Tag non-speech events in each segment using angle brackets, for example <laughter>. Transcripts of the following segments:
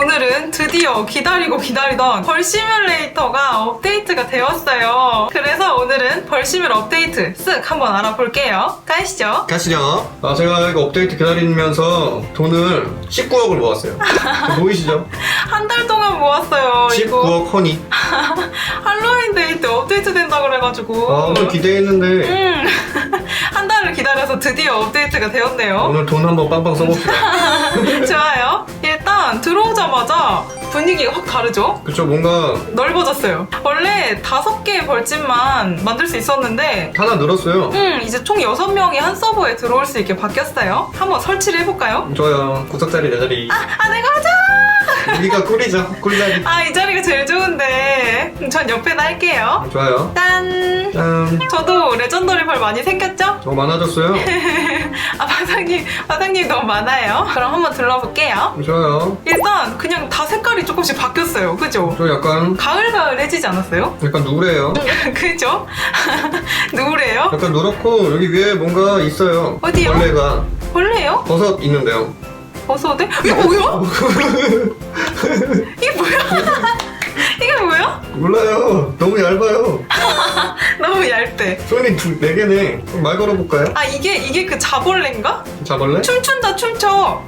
오늘은 드디어 기다리고 기다리던 벌 시뮬레이터가 업데이트가 되었어요. 그래서 오늘은 벌 시뮬 업데이트 쓱 한번 알아볼게요. 가시죠. 가시죠. 아, 제가 이거 업데이트 기다리면서 돈을 19억을 모았어요. <laughs> 저 보이시죠? 한 달 동안 모았어요. 이거 19억 허니. <laughs> 할로윈 데이 때 업데이트 된다 그래가지고. 아, 오늘 기대했는데 음, <laughs> 한 달을 기다려서 드디어 업데이트가 되었네요. 오늘 돈 한번 빵빵 써봅시다. 좋아요. 일단 들어오자마자 분위기가 확 다르죠? 그쵸, 뭔가 넓어졌어요. 원래 다섯 개의 벌집만 만들 수 있었는데 하나 늘었어요. 음, 이제 총 6명이 한 서버에 들어올 수 있게 바뀌었어요. 한번 설치를 해볼까요? 좋아요. 구석자리 내 자리. 아, 내가 하자! 여기가 꿀이죠. 꿀자리. 아, 이 자리가 제일 좋은데. 음, 전 옆에다 할게요. 좋아요. 짠! 짠. 저도 레전더리 벌 많이 생겼죠? 어, 많아졌어요. <laughs> 아, 마상님, 마상님 너무 많아요. 그럼 한번 둘러볼게요. 좋아요. 일단 그냥 다 색깔이 조금씩 바뀌었어요. 그죠? 저 약간, 가을가을해지지 않았어요? 약간 <laughs> <laughs> 누래요. 그죠? 누구래요? 약간 누렇고, 여기 위에 뭔가 있어요. 어디요? 벌레가. 벌레요? 버섯 있는데요. 버섯에? 이게 뭐야? <laughs> 이게 뭐야? <laughs> 이게 뭐야? 몰라요. 너무 얇아요. <laughs> 너무 얇대. 손이 두, 네 개네. 말 걸어볼까요? 아 이게 이게 그 자벌레인가? 잡을래? 춤춘다 춤춰.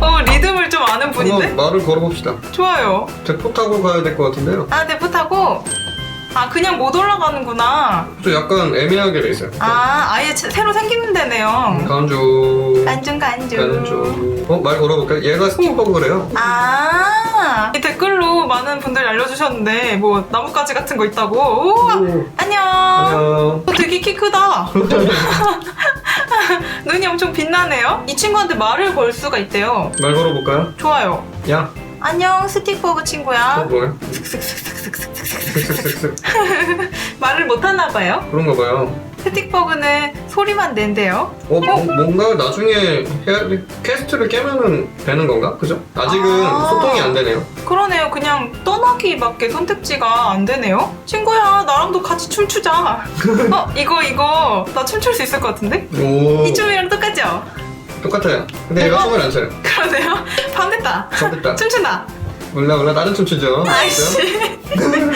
어 리듬을 좀 아는 분인데? 한번 말을 걸어봅시다. 좋아요. 대포 타고 가야 될 것 같은데요. 아 대포 타고. 아 그냥 못 올라가는구나. 또 약간 애매하게 돼 있어요. 아 아예 새- 새로 생기는 데네요. 간주. 간중 간주. 간주. 어, 말 걸어볼까요? 얘가 스킨버그래요. 아, 이 댓글로 많은 분들이 알려주셨는데, 뭐, 나뭇가지 같은 거 있다고. 우와, 오. 안녕. 안녕. 어, 되게 키 크다. <laughs> 눈이 엄청 빛나네요. 이 친구한테 말을 걸 수가 있대요. 말 걸어볼까요? 좋아요. 야. 안녕, 스틱버그 친구야. 뭐야? 슥슥슥슥슥. <laughs> 말을 못하나 봐요. 그런가 봐요. 스틱버그는 소리만 낸대요. 어, 뭐, 뭔가 나중에 해야, 퀘스트를 깨면은 되는 건가? 그죠? 아직은 아. 소통이 안 되네요. 그러네요. 그냥 떠나기밖에 선택지가 안 되네요. 친구야, 나랑도 같이 춤추자. <laughs> 어, 이거, 이거. 나 춤출 수 있을 것 같은데? 오, 이 춤이랑 똑같죠? 똑같아요. 근데 얘가 어? 춤을 안 춰요. 그러네요. 밤 됐다. 좋겠다. 춤춘다. 몰라, 몰라. 다른 춤 추죠. 아이씨. <laughs>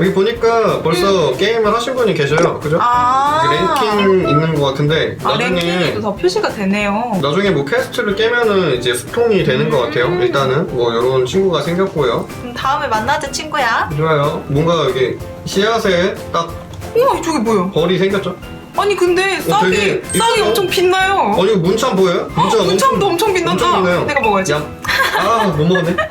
여기 보니까 벌써 게임을 하신 분이 계셔요. 그죠? 아. 랭킹 있는 것 같은데 아, 나중에 랭킹에도 다 표시가 되네요. 나중에 뭐 퀘스트를 깨면은 이제 소통이 되는 것 같아요. 음. 일단은 뭐 이런 친구가 생겼고요. 그럼 다음에 만나자, 친구야. 좋아요. 뭔가 여기 씨앗에 딱 우와, 저게 뭐야? 벌이 생겼죠? 아니, 근데 싹이, 어, 되게 싹이 이쁘다. 엄청 빛나요. 어 이거 문참 보여요? 어, 문참도 엄청 빛난다. 빛나요. 내가 먹어야지. 야, 아못 먹었네. <laughs>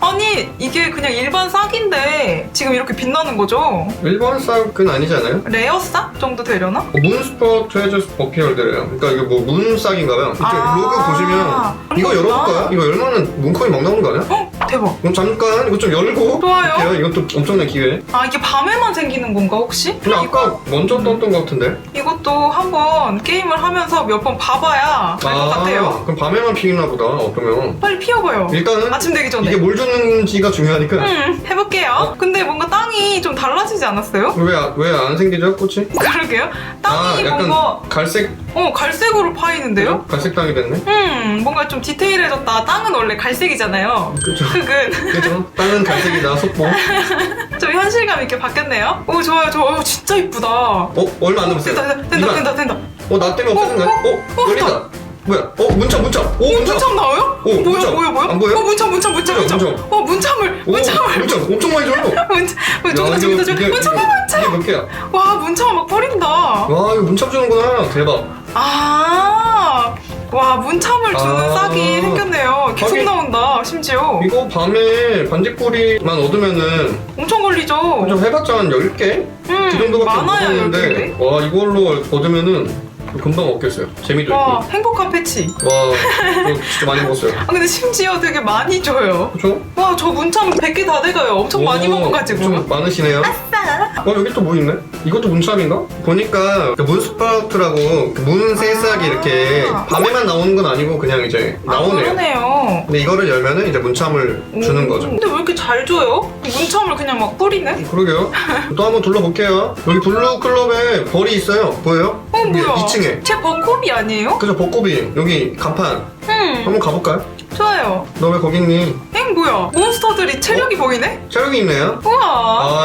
아니, 이게 그냥 일반 싹인데 지금 이렇게 빛나는 거죠? 일본 싹은 아니잖아요. 레어 싹 정도 되려나? 어, 문스포트 해저스 버피얼드래요. 그러니까 이거 뭐 문싹인가봐요. 이렇게 아. 로고 보시면 이거 그렇구나. 열어볼까요? 이거 열면은 문코인 막 나오는 거 아니야? 어, 대박. 그럼 잠깐 이거 좀 열고 좋아요. 볼게요. 이것도 엄청난 기회. 아, 이게 밤에만 생기는 건가, 혹시? 근데 아까 먼저 떴던 것 같은데. 이것도 한번 게임을 하면서 몇 번 봐봐야 알 것 같아요. 그럼 밤에만 피나 보다. 어쩌면. 빨리 피워봐요. 일단은 아침 되기 전에. 이게 뭘 주는지가 중요하니까. 음, 해볼게요. 근데 뭔가 땅이 좀 달라지지 않았어요? 왜 왜 안 생기죠 꽃이? <laughs> 그러게요. 땅이 아 약간 뭔가 갈색 어 갈색으로 파이는데요? 갈색 땅이 됐네. 음, 뭔가 좀 디테일해졌다. 땅은 원래 갈색이잖아요. 그죠? 흙은 그죠? 땅은 갈색이다 속보. <laughs> 좀 현실감 있게 바뀌었네요. 오 좋아요, 좋아요. 진짜 이쁘다. 어 얼마 안 남았어요. 된다, 된다, 된다, 된다, 된다. 어 나 때문에 없어진 거야? 어 어, 열린다. 뭐야? 어 문참 문참. 오 오, 문참. 문참 나와요? 오, 뭐야, 문참. 뭐야, 뭐야? 안 보여? 어, 문참, 문참, 문참, 문참, 문참. 문참. 어, 문참을, 오 문참을. 문참 엄청 많이 줘요. <laughs> 문참, 문참, 야, 문참, 문참, 문참, 이게- 문참. 이게 몇 개야? 와, 문참 막 뿌린다. 와 이거 문참 주는구나. 대박. 아, 와, 문참을 주는 아. 싹이 생겼네요. 계속 하긴- 나온다, 심지어. 이거 밤에 반딧불이만 얻으면은 엄청 걸리죠? 좀 해봤자 한 10개? 음, 그 정도밖에 못 많아요, 얻었는데. 와 이걸로 얻으면은 금방 얻겠어요. 재미도 와, 있고. 행복한 패치. 와 이거 진짜 많이 먹었어요. 아, 근데 심지어 되게 많이 줘요. 그쵸? 와, 저 문참 100개 다 돼가요. 엄청 많이 오, 먹어가지고. 좀 많으시네요. 아싸! 어 여기 또 뭐 있네? 이것도 문참인가? 보니까 그 문스파우트라고 그 문 새싹이 아. 이렇게 밤에만 나오는 건 아니고 그냥 이제 아, 나오네요. 그러네요. 근데 이거를 열면은 이제 문참을 주는 오, 거죠. 근데 왜 이렇게 잘 줘요? 문참을 그냥 막 뿌리네? 그러게요. <laughs> 또 한번 둘러볼게요. 여기 블루 클럽에 벌이 있어요. 보여요? 어, 뭐야? 2층에. 제 버코비 아니에요? 그죠, 벚꽃이 여기 간판. 음, 한번 가볼까요? 좋아요. 너 왜 거기 있니? 엥, 뭐야? 몬스터들이 체력이 보이네? 체력이 있네요. 우와.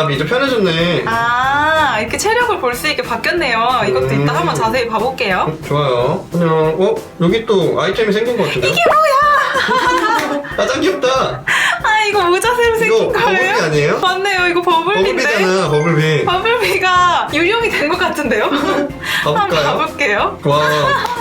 아, 이제 편해졌네. 아, 이렇게 체력을 볼 수 있게 바뀌었네요. 이것도 음. 이따 한번 자세히 봐볼게요. 음, 좋아요. 그냥, 어? 여기 또 아이템이 생긴 것 같은데? 이게 뭐야? 아, 짱 귀엽다. 아, 이거 모자 새로 이거 생긴 버블비 거예요? 아니에요? 맞네요. 이거 버블비인데. 버블비잖아, 버블비. 버블비가 유령이 된 것 같은데요? <laughs> 한번 가볼까요? 가볼게요. 와, 아,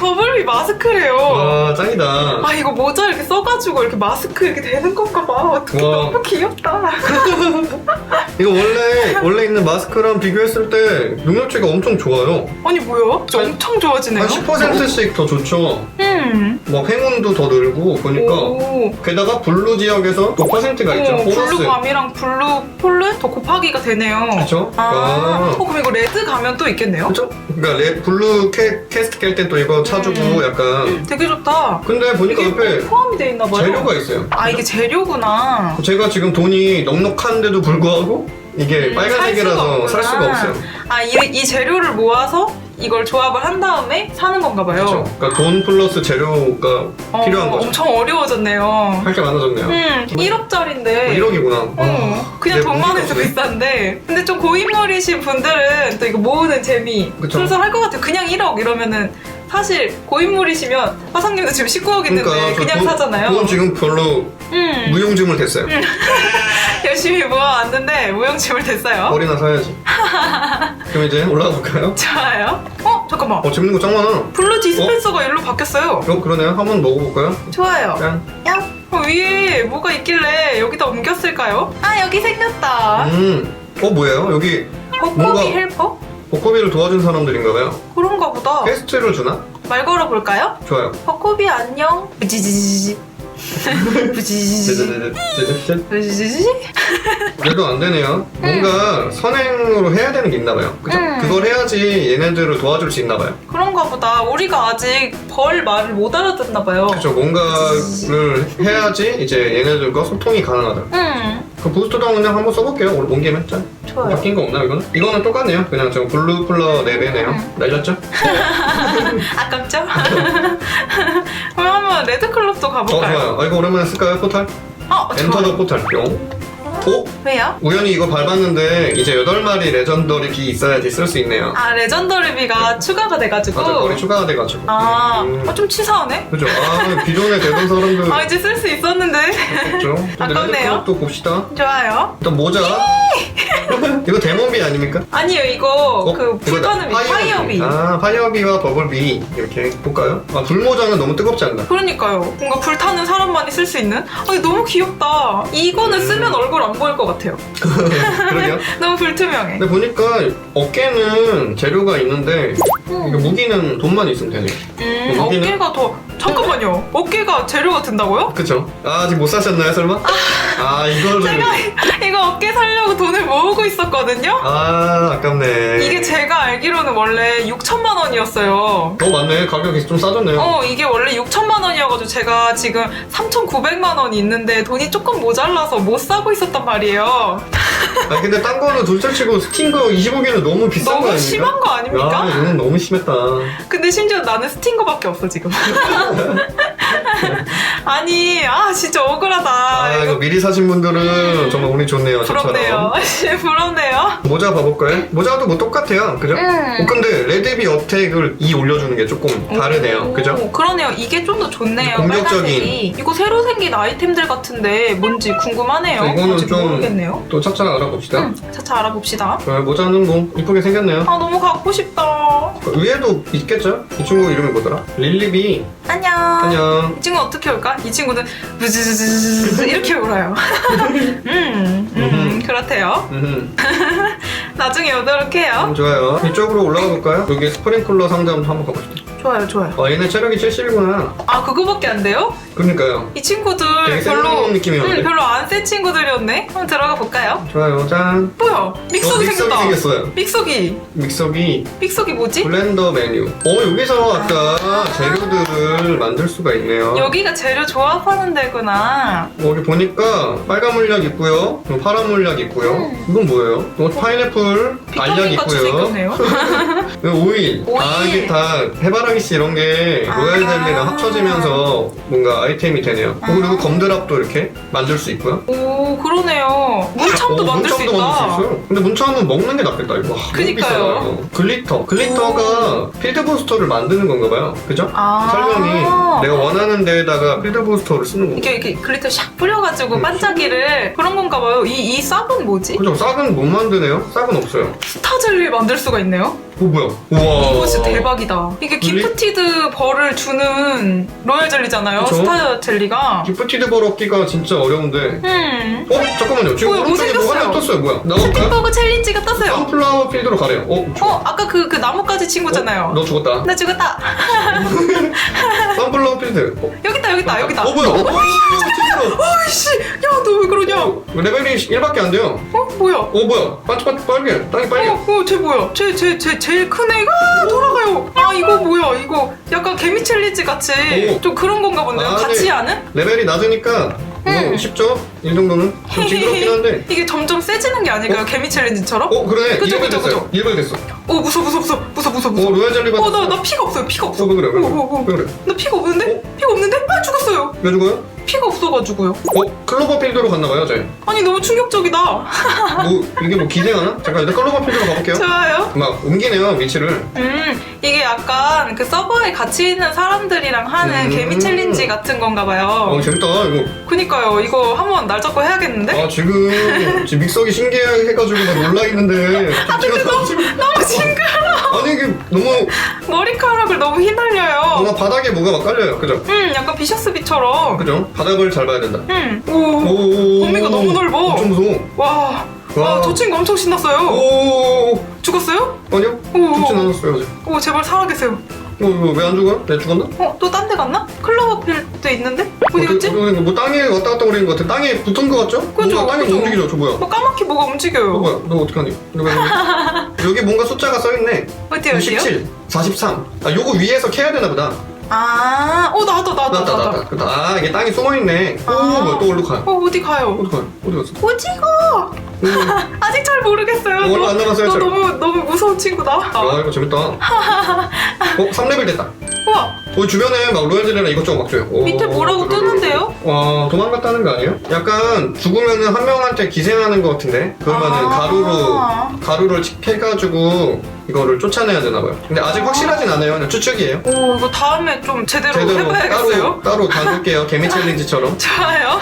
버블비 마스크래요. 와, 짱이다. 아, 이거 모자 이렇게 써가지고 이렇게 마스크 이렇게 되는 건가 봐. 어떻게 와. 너무 귀엽다. <laughs> 이거 원래, 원래 있는 마스크랑 비교했을 때 능력치가 엄청 좋아요. 아니, 뭐야? 진짜 한- 엄청 좋아지네요. 한 10%씩 더 좋죠. 음. 뭐 행운도 더 늘고 보니까 오. 게다가 블루 지역에서 또 퍼센트가 있죠. 어, 보너스. 블루 밤이랑 블루 폴른 더 곱하기가 되네요. 그쵸? 아, 아. 어, 그럼 이거 레드 가면 또 있겠네요? 그쵸? 그러니까 레, 블루 캐, 캐스트 깰때또 이거 차주고 음. 약간 되게 좋다. 근데 보니까 이게 옆에 포함이 돼 있나 봐요. 재료가 있어요. 아, 이게 재료구나. 제가 지금 돈이 넉넉한데도 불구하고 이게 음, 빨간색이라서 살 수가, 없구나. 없어요. 아, 이, 이 재료를 모아서 이걸 조합을 한 다음에 사는 건가 봐요. 그렇죠. 그러니까 돈 플러스 재료가 어, 필요한 거죠. 엄청 어려워졌네요. 할 게 많아졌네요. 음, 1억짜리인데. 1억이구나. 어, 그냥 돈만 해도 비싼데. 근데 좀 고인물이신 분들은 또 이거 모으는 재미 그쵸. 쏠쏠할 것 같아요. 그냥 1억 이러면은 사실 고인물이시면 화상님도 지금 19억 있는데 그러니까 그냥 돈, 사잖아요. 돈 지금 별로 음, 무용지물 됐어요. <laughs> 열심히 모아왔는데 무용지물 됐어요. 머리나 사야지. 그럼 이제 올라가 볼까요? 좋아요. 어, 잠깐만. 어, 재밌는 거짱 많아. 블루 디스펜서가 일로 바뀌었어요. 어, 그러네요. 한번 먹어볼까요? 좋아요. 짠. 야, 어, 위에 뭐가 있길래 여기다 옮겼을까요? 아, 여기 생겼다. 음. 어, 뭐예요? 여기 벚꽃이 뭔가- 헬퍼? 벚꽃이를 도와준 사람들인가봐요. 그런가 보다. 퀘스트를 주나? 말 걸어볼까요? 좋아요. 벚꽃이 안녕. <laughs> 부지지지지. 부지지지지. 짜자자자자자. 부지지지지. 그래도 안 되네요. 뭔가 선행으로 해야 되는 게 있나봐요. 그죠? 음. 그걸 해야지 얘네들을 도와줄 수 있나봐요. 그런가 보다. 우리가 아직 벌 말을 못 알아듣나 봐요. 그죠? 뭔가를 해야지 이제 얘네들과 소통이 가능하다. 응, 그 부스트도 그냥 한번 써볼게요. 오늘 온 김에 짠. 좋아요. 바뀐 거 없나 이거는? 이거는 똑같네요. 그냥 저 블루 플러 4배네요. 음. 날렸죠? 아깝죠? <laughs> 그럼 한번 레드 클럽도 어 가볼까요? 좋아요. 아 이거 오랜만에 쓸까요? 포탈? 어, 엔터 더 좋아요. 포탈. 뿅. 오? 왜요? 우연히 이거 밟았는데 이제 8마리 레전더리 비 있어야지 쓸 수 있네요. 아, 레전더리비가 추가가 돼가지고. 맞아, 머리 추가가 돼가지고. 아, 음. 어, 좀 치사하네? 그죠? 아, 기존에 되던 사람들. 아, 이제 쓸 수 있었는데. 없죠? 아깝네요. 또 봅시다. 좋아요. 일단 모자. <laughs> 이거 데몬비 아닙니까? 아니요, 이거 어? 그. 불타는 비, 파이어비. 아, 파이어비와 버블비. 이렇게 볼까요? 아, 불모자는 너무 뜨겁지 않나? 그러니까요. 뭔가 불타는 사람만이 쓸 수 있는? 아, 이거 너무 귀엽다. 이거는 음. 쓰면 얼굴 안 보일 것 같아요. <laughs> 그러게요. <laughs> 너무 불투명해. 근데 보니까 어깨는 재료가 있는데 이거 무기는 돈만 있으면 되네요. 음, 여기는- 어깨가 더. 잠깐만요. 어깨가 재료가 된다고요? 그쵸? 아, 아직 못 사셨나요, 설마? 아, 이거를. 제가 이거 어깨 살려고 돈을 모으고 있었거든요? 아, 아깝네. 이게 제가 알기로는 원래 6천만 원이었어요. 어, 맞네. 가격이 좀 싸졌네요. 어, 이게 원래 6천만 원이어가지고 제가 지금 3,900만 원이 있는데 돈이 조금 모자라서 못 사고 있었단 말이에요. 아 근데 딴 거는 둘째 치고 스킨 거 25개는 너무 비싼 거 너무 아닙니까? 심한 거 아닙니까? 아 이건 너무 심했다. 근데 심지어 나는 스팅거밖에 없어 지금. <laughs> <laughs> 아니, 아 진짜 억울하다. 아 이거 미리 사신 분들은 정말 운이 좋네요. 부럽네요. 저처럼. <laughs> 부럽네요. 모자 봐볼까요? 모자도 뭐 똑같아요. 그죠? 음. 어, 근데 레드비 업택을 이 올려주는 게 조금 다르네요. 오, 그죠? 그러네요. 이게 좀 더 좋네요. 공격적인. 빨간색이. 이거 새로 생긴 아이템들 같은데 뭔지 궁금하네요. 이거는 좀- 모르겠네요. 또 차차 알아봅시다. 응, 차차 알아봅시다. 어, 모자는 뭐 이쁘게 생겼네요. 아 너무 갖고 싶다. 위에도 있겠죠? 이 친구 이름이 뭐더라? 릴리비. 안녕. 안녕. 이 친구 어떻게 올까? 이 친구는 부즈즈즈즈 이렇게 울어요. <laughs> 음, 음, 그렇대요. 음, <laughs> 나중에 오도록 해요. 좋아요. 이쪽으로 올라가 볼까요? 여기 스프링클러 상점 한번 가보시죠. 좋아요, 좋아요. 아 얘네 체력이 70이구나. 아, 그거밖에 안 돼요? 그러니까요. 이 친구들 되게 센 별로 느낌이었는데? 응, 별로 안 센 친구들이었네. 한번 들어가 볼까요? 좋아요. 짠. 뭐야? 믹서기 어, 믹서기 생겼다. 생겼어요. 믹서기. 믹서기 믹서기 뭐지? 블렌더 메뉴. 어 여기서 아까 재료들을 만들 수가 있네요. 여기가 재료 조합하는 데구나. 어, 여기 보니까 빨간 물약 있고요. 파란 물약 있고요. 이건 뭐예요? 어, 파인애플 알약 비타민 같이 있고요. 생겼네요. 그리고 <laughs> 오일. 오일. 아 이게 다 해바라기 씨 이런 게 아. 로얄 젤리랑 합쳐지면서 뭔가 아이템이 되네요. 어, 그리고 아. 검드랍도 이렇게 만들 수 있고요. 오, 그러네요. 문참도 어, 만들 수 있다. 만들 수 있어요. 근데 문참은 먹는 게 낫겠다 이거. 와, 그니까요. 글리터. 글리터가 필드 부스터를 만드는 건가 봐요. 그죠? 아. 설명이 내가 원하는 데에다가 필드 부스터를 쓰는 거. 이렇게, 이렇게 글리터 샥 뿌려가지고 음. 반짝이를 그런 건가 봐요. 이, 이 싹은 뭐지? 그죠? 싹은 못 만드네요. 싹은 없어요. 스타 젤리 만들 수가 있네요. 어 뭐야? 우와. 이거 진짜 대박이다. 이게 기프티드 벌을 주는 로얄 젤리잖아요. 그쵸? 스타 젤리가. 기프티드 벌 얻기가 진짜 어려운데. 음. 어 잠깐만요. 지금 뭐야, 뭐 오른쪽에 뭐가 하나? 떴어요. 뭐야? 나갈까요? 슈팅버그 챌린지가 떴어요. 선플라워 필드로 가래요. 어? 어, 아까 그, 그 나뭇가지 친구잖아요. 너 죽었다. 나 죽었다. 선플라워 필드. 어, 여기 있다, 여기 있다, 여기 있다. 어 뭐야? 어, 진짜로. 어이씨, 야? 어, 레벨이 1밖에 안 돼요. 뭐야? 어 뭐야? 반짝반짝 빨개. 땅이 빨개. 어, 어, 쟤 뭐야? 쟤, 쟤, 쟤 제일 큰 애가 돌아가요. 아, 이거 뭐야? 이거 약간 개미 챌린지 같이 오. 좀 그런 건가 본데요? 아, 같이 네. 하는? 레벨이 낮으니까 뭐 음. 쉽죠? 이 정도는 좀 <laughs> 징그럽긴 한데. 이게 점점 세지는 게 아닐까요? 개미 챌린지처럼? 어 그러네. 그죠, 1vel 그죠, 됐어요. 1vel 됐어. 어, 무서워, 무서워, 무서워, 무서워, 무서워, 어 무서워. 로얄 젤리 받았어. 어, 나, 나 피가 없어요. 피가 없어. 어, 왜 그래? 왜 그래? 어, 어, 어. 왜 그래? 나 피가 없는데? 피가 없는데? 아, 죽었어요. 왜 죽어요? 피가 없어가지고요. 어 클로버 필드로 갔나 봐요, 쟤. 아니, 너무 충격적이다. 뭐 이게 뭐 기생하나? 잠깐 일단 클로버 필드로 가볼게요. 좋아요. 막 옮기네요 위치를. 음, 이게 약간 그 서버에 같이 있는 사람들이랑 하는 음. 개미 챌린지 같은 건가 어 봐요. 재밌다 이거. 그니까요. 이거 한번 날 잡고 해야겠는데? 아 지금 지금 믹서기 신기해가지고 막 놀라 있는데. 아 근데 너무, 너무 징그러. 아니 이게 너무 머리카락을 너무 휘날려요. 뭔가 바닥에 뭐가 막 깔려요, 그죠? 음, 약간 비셔스비처럼. 그죠? 바닥을 잘 봐야 된다. 음, 오. 오. 범위가 너무 넓어. 엄청 무서워. 와. 와. 와, 저 친구 엄청 신났어요. 오. 죽었어요? 아니요? 오. 죽진 않았어요 아직. 오, 제발 살아 계세요. 어, 이거 왜안 죽어요? 내가 죽었나? 어, 또 딴 데 갔나? 클로버필드 있는데? 어디 갔지? 어디, 어디, 뭐 땅에 왔다 갔다 거리는 것 같아. 땅에 붙은 것 같죠? 그죠, 뭔가 땅에 그죠. 움직이죠, 저 뭐야? 뭐 까맣게 뭐가 어, 움직여요. 뭐야? 너 어떡하니? 이거 여기, <laughs> 여기 뭔가 숫자가 써있네. 어디요? 97, 43. 아, 요거 위에서 캐야 되나 보다. 아, 어, 나왔다, 나왔다, 나왔다, 나왔다. 나왔다. 나왔다. 아, 이게 땅에 숨어 있네. 오, 아. 뭐야, 또 어디로 가요? 어, 어디 가요? 어디 가요? 어디 갔어? 오지고! 오, <laughs> 아직 잘 모르겠어요. 어, 얼마 안 남았어요, 너 잘. 너무, 너무 무서운 친구다. 아, 이거 재밌다. <laughs> 어, 3레벨 됐다. 우와, 어, 주변에 막 로얄젤리나 이것저것 막 줘요. 오, 밑에 뭐라고 뜨는데요? 와, 도망갔다는 거 아니에요? 약간 죽으면은 한 명한테 기생하는 것 같은데? 그러면은 아. 가루로, 가루를 칙해가지고 이거를 쫓아내야 되나 봐요. 근데 아직 확실하진 않아요. 그냥 추측이에요. 오, 이거 다음에 좀 제대로, 제대로 해봐야겠어요. 따로, 따로 담글게요. 개미 챌린지처럼. <laughs> 좋아요.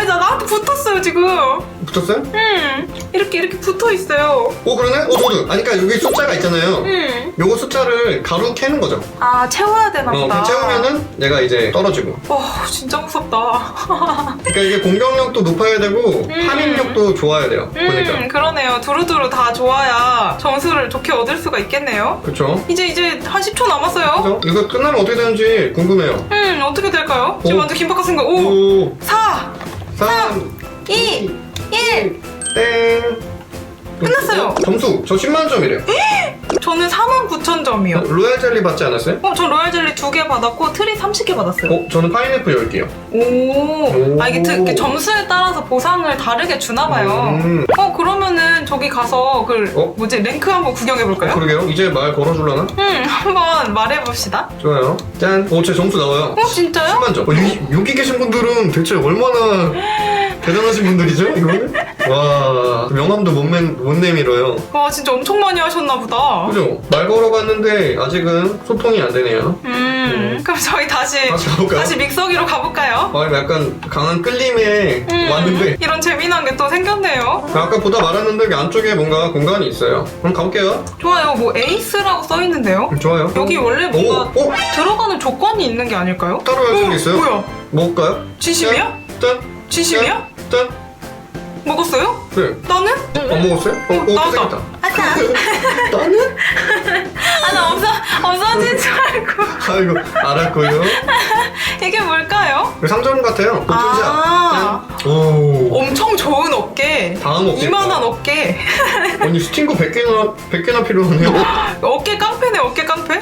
아니, 나 나한테 붙었어요, 지금. 붙었어요? 음, 이렇게, 이렇게 붙어 있어요. 오, 그러네? 어, 저도. 아니, 그니까 여기 숫자가 있잖아요. 음. 요거 숫자를 가루 캐는 거죠. 아, 채워야 되나 어, 보다. 그 채우면은 얘가 이제 떨어지고. 와, 진짜 무섭다. <laughs> 그러니까 이게 공격력도 높아야 되고 음. 파밍력도 좋아야 돼요. 보니까. 음, 그러네요. 두루두루 다 좋아야 점수를 좋게 얻을 수가 있겠네요. 그쵸? 이제, 이제 한 10초 남았어요. 그죠? 이거 끝나면 어떻게 되는지 궁금해요. 음, 어떻게 될까요? 지금 오. 완전 긴박한 순간. 오, 오, 4, 3, 2, 1. 땡. 끝났어요. 어, 점수 저 10만 점이래요. 저는 4만 9천 점이요. 로얄 젤리 받지 않았어요? 어, 전 로얄 젤리 2개 받았고 트리 30개 받았어요. 어, 저는 파인애플 10개요. 오. 오. 아, 이게, 트, 이게 점수에 따라서 보상을 다르게 주나 봐요. 음. 어, 그러면은 저기 가서 그 어? 뭐지? 랭크 한번 구경해 볼까요? 그러게요. 이제 말 걸어줄라나? 음, 한번 말해 봅시다. 좋아요. 짠. 오, 제 점수 나와요. 어, 진짜요? 10만 점. 어, 여기 계신 분들은 대체 얼마나 대단하신 분들이죠? 이거는? 와, 명함도 못, 내, 못 내밀어요. 와, 진짜 엄청 많이 하셨나 보다. 그죠? 말 걸어봤는데 아직은 소통이 안 되네요. 음, 그럼 저희 다시 다시 가볼까요? 다시 믹서기로 가볼까요? 아, 약간 강한 끌림에 음, 왔는데 이런 재미난 게 또 생겼네요. 아까 보다 말았는데 그 안쪽에 뭔가 공간이 있어요. 그럼 가볼게요. 좋아요. 뭐 에이스라고 써 있는데요. 음, 좋아요. 여기 원래 오, 뭔가 오, 들어가는 조건이 있는 게 아닐까요? 따로 해줄 게 어, 있어요? 뭐야? 먹을까요? 진심이야? 짠. 진심이야? 짠. 먹었어요? 네. 나는? 안 먹었어요? 어, 오, 나왔다. 아싸. 나는? 아, 나 엄청, 없어진 줄 알고. 아이고 알았고요. <laughs> 이게 뭘까요? 이거 상점 같아요. 보통지 아. 오. 엄청 좋은 어깨. 다음 어깨. 이만한 어깨. 아니 스팅거 100개나 100개나 필요하네요. <laughs> 어깨 깡패네, 어깨 깡패?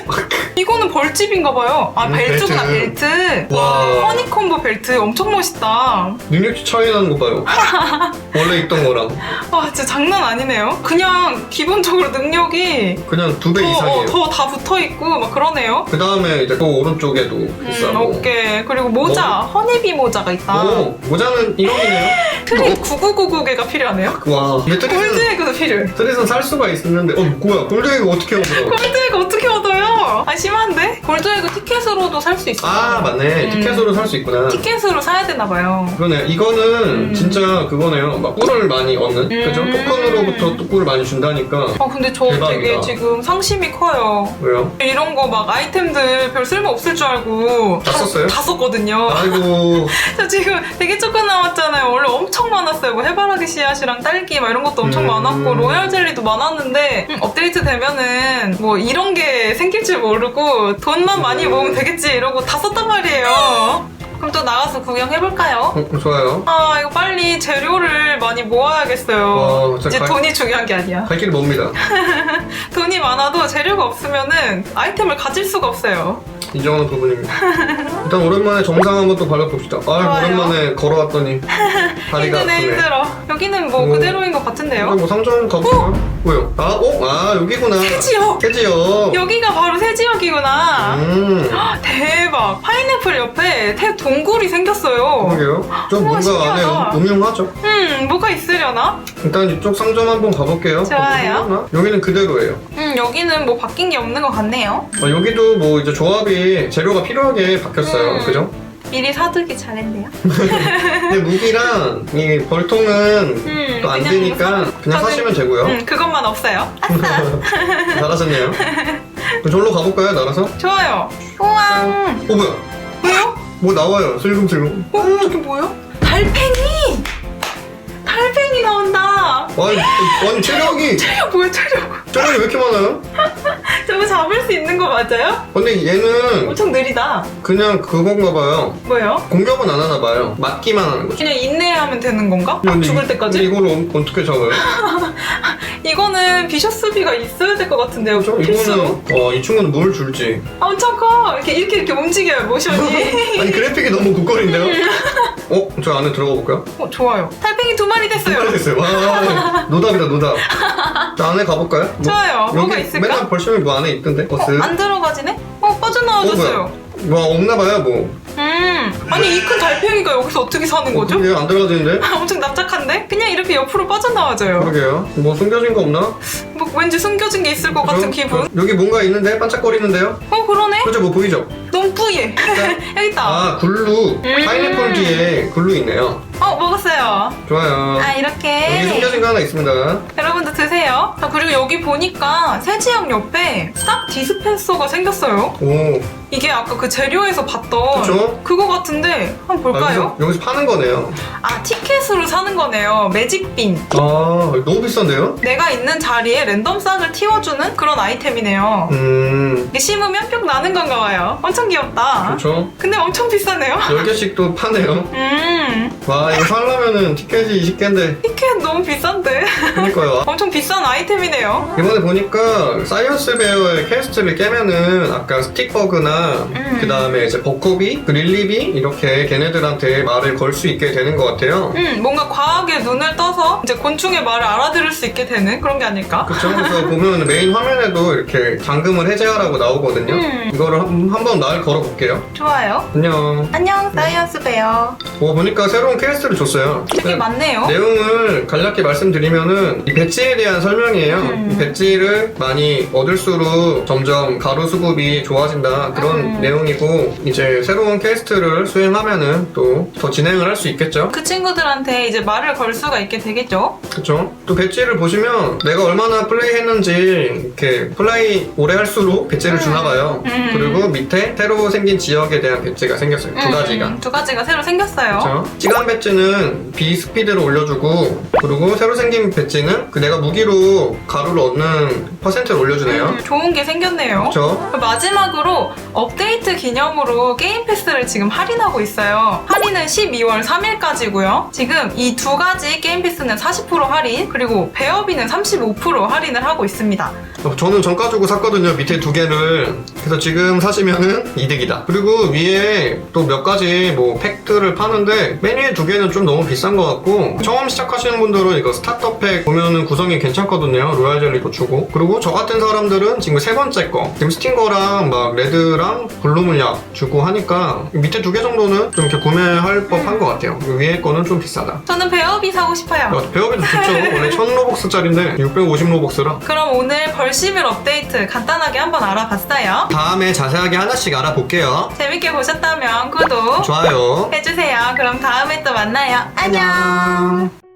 이거는 벌집인가 봐요. 아, 음, 벨트구나, 벨트. 벨트. 와. 허니콤보 벨트 엄청 멋있다. 능력치 차이 나는 거 봐요. <laughs> 원래 있던 거랑 와, 진짜 장난 아니네요. 그냥 기본적으로 능력이 그냥 두배 더, 이상이에요. 어, 더다 붙어 있고 막 그러네요. 그 다음에 이제 또 오른쪽에도 음, 있어요. 어깨 그리고 모자 허니비 모자가 있다. 오 모자는 1원이네요. 트릿 9999개가 필요하네요. 와 이게 트릿은 골드에그도 필요해. 트릿은 살 수가 있는데 어 뭐야 골드에그 어떻게 얻어? 골드에그 어떻게 얻어요? 아 심한 데? 골드에그 티켓으로도 살 수 있어. 아 맞네 음. 티켓으로 살 수 있구나. 티켓으로 사야 되나 봐요. 그러네 이거는 음. 진짜 그거네요. 막 꿀을 많이 얻는 그죠? 음. 토큰으로부터 또 꿀을 많이 준다니까 아 근데 저 대박이다. 되게 지금 상심이 커요. 왜요? 이런 거 막 아이템들 별 쓸모 없을 줄 알고 다 썼어요? 다 썼거든요. 아이고 <laughs> 저 지금 되게 조금 남았잖아요. 원래 엄청 많았어요. 뭐 해바라기 씨앗이랑 딸기 막 이런 것도 엄청 음. 많았고 로얄 젤리도 많았는데 음, 업데이트 되면은 뭐 이런 게 생길 줄 모르고 돈만 많이 음. 모으면 되겠지 이러고 다 썼단 말이에요. 그럼 또 나가서 구경해볼까요? 어, 좋아요. 아 이거 빨리 재료를 많이 모아야겠어요. 와, 진짜 이제 갈- 돈이 중요한 게 아니야. 갈 길이 멉니다. <laughs> 돈이 많아도 재료가 없으면은 아이템을 가질 수가 없어요. 인정하는 부분입니다. <laughs> 일단 오랜만에 정상 한번 또 발라봅시다. 아 좋아요. 오랜만에 걸어왔더니 다리가 힘드네 아프네. 힘들어. 여기는 뭐 오. 그대로인 것 같은데요. 뭐 상점 가볼까요? 뭐요? 아, 어? 아 여기구나. 새지역! 새지역. 여기가 바로 새 지역이구나. 음. 대박. 파인애플 옆에 태 동굴이 생겼어요. 그러게요. 좀 우와, 뭔가 안에 신기하다. 음- 음흉하죠? 음, 뭐가 있으려나? 일단 이쪽 상점 한번 가볼게요. 좋아요. 어, 뭐 여기는 그대로예요. 음, 여기는 뭐 바뀐 게 없는 것 같네요. 어, 여기도 뭐 이제 조합이 재료가 필요하게 바뀌었어요. 음. 그죠? 미리 사두기 잘했네요. <laughs> 근데 무기랑 이 벌통은 음, 또 안 그냥 되니까 뭐 그냥 저는- 사시면 되고요. 음, 그것만 없어요. <laughs> 잘하셨네요. 그럼 절로 가볼까요? 날아서? 좋아요. 우와. 어 뭐야? 뭐요? 뭐 나와요. 슬금슬금. 어, 저게 뭐요? 달팽이! 나온다. 아니, 아니 체력이 체력 <laughs> 뭐야, 체력. 체력이 왜 이렇게 많아요? <laughs> 저거 잡을 수 있는 거 맞아요? 근데 얘는 엄청 느리다. 그냥 그건가 봐요. 뭐요? 공격은 안 하나 봐요. 맞기만 하는 거죠. 그냥 인내하면 되는 건가? 근데 죽을 이- 때까지? 근데 어, 어떻게 잡아요? <laughs> 이거는 비숍 수비가 있어야 될 것 같은데요. 그죠? 필수로. 이거는 어, 이 친구는 뭘 줄지. 아, 엄청 커. 이렇게 이렇게 이렇게 움직여요 모션이. <laughs> 아니 그래픽이 너무 국거리인데요? <laughs> 어? 저 안에 들어가 볼까요? 어 좋아요. 달팽이 두 마리 됐어요. 됐어요. 와 노답이다 노답. 저 안에 가볼까요? 뭐, 좋아요. 뭐가 있을까? 맨날 벌심이 뭐 안에 있던데? 어, 버스. 안 들어가지네? 어 어, 빠져나와줬어요. 뭐야? 와 없나 봐요 뭐. 음. 아니 이 큰 달팽이가 여기서 어떻게 사는 거죠? 이게 안 들어가지는데? <laughs> 엄청 납작한데? 그냥 이렇게 옆으로 빠져나와져요. 그러게요. 뭐 숨겨진 거 없나? 뭐 왠지 숨겨진 게 있을 것 그죠? 같은 기분. 여기 뭔가 있는데 반짝거리는데요? 어 그러네. 그죠 뭐 보이죠? 너무 뿌예. <laughs> 여기 있다. 아 글루. 음. 파인애플 뒤에 글루 있네요. 어 먹었어요. 좋아요. 아 이렇게. 여기 숨겨진 거 하나 있습니다. 여러분도 드세요. 아, 그리고 여기 보니까 세지역 옆에 싹 디스펜서가 생겼어요. 오. 이게 아까 그 재료에서 봤던 그쵸? 거 같은데 한번 볼까요? 여기서, 여기서 파는 거네요. 아 티켓 으로 사는 거네요. 매직빈. 아 너무 비싼데요? 내가 있는 자리에 랜덤 싹을 틔워주는 그런 아이템이네요. 음. 이게 심으면 뿅 나는 건가 봐요. 엄청 귀엽다. 그렇죠. 근데 엄청 비싸네요. 10개씩 또 파네요. 음, 와 이거 살려면은 티켓이 20개인데 티켓 너무 비싼데. 그니까요 <laughs> 엄청 비싼 아이템이네요. 이번에 보니까 사이언스 베어의 퀘스트를 깨면은 아까 스틱버그나 음. 그 다음에 이제 버커비, 그 릴리비 이렇게 걔네들한테 말을 걸 수 있게 되는 것 같아요 음, 뭔가 과학의 눈을 떠서 이제 곤충의 말을 알아들을 수 있게 되는 그런 게 아닐까? 그쵸 그래서 보면 메인 화면에도 이렇게 잠금을 해제하라고 나오거든요 음. 이거를 한- 한번 날 걸어볼게요 좋아요. 안녕 안녕, 사이언스 베어. 뭐 보니까 새로운 퀘스트를 줬어요 되게 많네요. 내용을 간략히 말씀드리면은 이 배지에 대한 설명이에요. 음. 이 배지를 많이 얻을수록 점점 가루 수급이 좋아진다 그런 음. 내용이고 이제 새로운 퀘스트를 수행하면은 또 더 진행을 할 수 있겠죠. 그 친구들한테 이제 말을 걸 수가 있게 되겠죠? 그쵸? 또 배지를 보시면 내가 얼마나 플레이했는지 이렇게 플레이 오래 할수록 배지를 음. 주나 봐요. 음. 그리고 밑에 새로 생긴 지역에 대한 배지가 생겼어요. 두 음, 가지가. 음, 두 가지가 새로 생겼어요. 그렇죠. 시간 배지는 비 스피드를 올려주고 그리고 새로 생긴 배지는 그 내가 무기로 가루를 얻는 퍼센트를 올려주네요. 음, 좋은 게 생겼네요. 그쵸? 마지막으로 업데이트 기념으로 게임 패스를 지금 할인하고 있어요. 할인은 12월 3일까지고요. 지금 이 두 가지 게임 패스는 40% 할인, 그리고 배어비는 35% 할인을 하고 있습니다. 저는 정가 주고 샀거든요. 밑에 두 개를. 그래서 지금 사시면은 이득이다. 그리고 위에 또 몇 가지 뭐 팩들을 파는데 맨 위에 두 개는 좀 너무 비싼 것 같고 처음 시작하시는 분들은 이거 스타터 팩 보면은 구성이 괜찮거든요. 로얄 젤리도 주고. 그리고 저 같은 사람들은 지금 세 번째 거 지금 스팅 거랑 막 레드랑 블루 물약 주고 하니까 밑에 두 개 정도는 좀 이렇게 구매할 법한 것 같아요. 위에 거는 좀 비싸다. 저는 배어비 사고 싶어요. 야, 배워비도 좋죠. 원래 1000로벅스짜리인데 650로벅스라. 그럼 오늘 벌시밀 업데이트 간단하게 한번 알아봤어요. 다음에 자세하게 하나씩 알아볼게요. 재밌게 보셨다면 구독 좋아요. 해주세요. 그럼 다음에 또 만나요. 안녕.